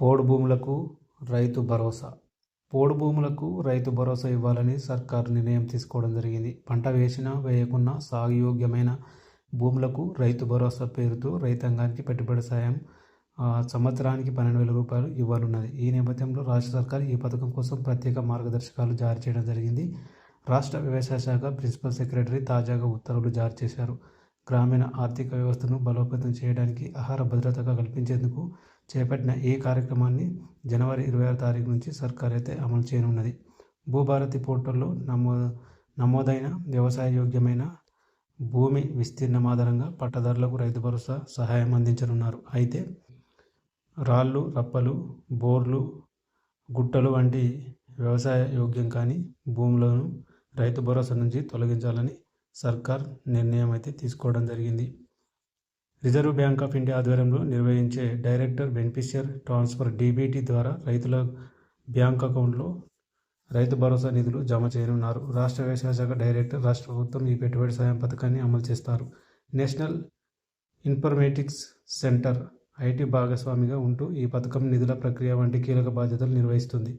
పోడు భూములకు రైతు భరోసా. పోడు భూములకు రైతు భరోసా ఇవ్వాలని సర్కారు నిర్ణయం తీసుకోవడం జరిగింది. పంట వేసినా వేయకున్నా సాగుయోగ్యమైన భూములకు రైతు భరోసా పేరుతో రైతాంగానికి పెట్టుబడి సాయం సంవత్సరానికి పన్నెండు వేల రూపాయలు ఇవ్వనున్నది ఈ నేపథ్యంలో రాష్ట్ర సర్కార్ ఈ పథకం కోసం ప్రత్యేక మార్గదర్శకాలు జారీ చేయడం జరిగింది. రాష్ట్ర వ్యవసాయ శాఖ ప్రిన్సిపల్ సెక్రటరీ తాజాగా ఉత్తర్వులు జారీ చేశారు. గ్రామీణ ఆర్థిక వ్యవస్థను బలోపేతం చేయడానికి ఆహార భద్రతగా కల్పించేందుకు చేపట్టిన ఈ కార్యక్రమాన్ని జనవరి ఇరవై ఆరు తారీఖు నుంచి సర్కార్ అయితే అమలు చేయనున్నది. భూభారతి పోర్టల్లో నమో నమోదైన వ్యవసాయ యోగ్యమైన భూమి విస్తీర్ణం ఆధారంగా పట్టదారులకు రైతు భరోసా సహాయం అందించనున్నారు. అయితే రాళ్ళు రప్పలు బోర్లు గుట్టలు వంటి వ్యవసాయ యోగ్యం కాని భూములను రైతు భరోసా నుంచి తొలగించాలని సర్కార్ నిర్ణయం అయితే తీసుకోవడం జరిగింది. రిజర్వ్ బ్యాంక్ ఆఫ్ ఇండియా ఆధ్వర్యంలో నిర్వహించే డైరెక్టర్ బెనిఫిషియర్ ట్రాన్స్ఫర్ డీబీటీ ద్వారా రైతుల బ్యాంక్ అకౌంట్లో రైతు భరోసా నిధులు జమ చేయనున్నారు. రాష్ట్ర వ్యవసాయ శాఖ డైరెక్టర్ రాష్ట్ర ప్రభుత్వం ఈ పెట్టుబడి సాయం పథకాన్ని అమలు చేస్తారు. నేషనల్ ఇన్ఫర్మేటిక్స్ సెంటర్ ఐటీ భాగస్వామిగా ఉంటూ ఈ పథకం నిధుల ప్రక్రియ వంటి కీలక బాధ్యతలు నిర్వహిస్తుంది.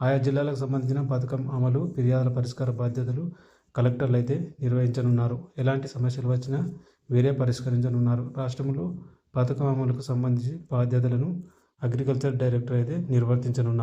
ఆయా జిల్లాలకు సంబంధించిన పథకం అమలు ఫిర్యాదుల పరిష్కార బాధ్యతలు కలెక్టర్లు అయితే నిర్వహించనున్నారు. ఎలాంటి సమస్యలు వచ్చినా వేరే పరిష్కరించనున్నారు. రాష్ట్రంలో పథకం అమలుకు సంబంధించి బాధ్యతలను అగ్రికల్చర్ డైరెక్టర్ అయితే నిర్వర్తించనున్నారు.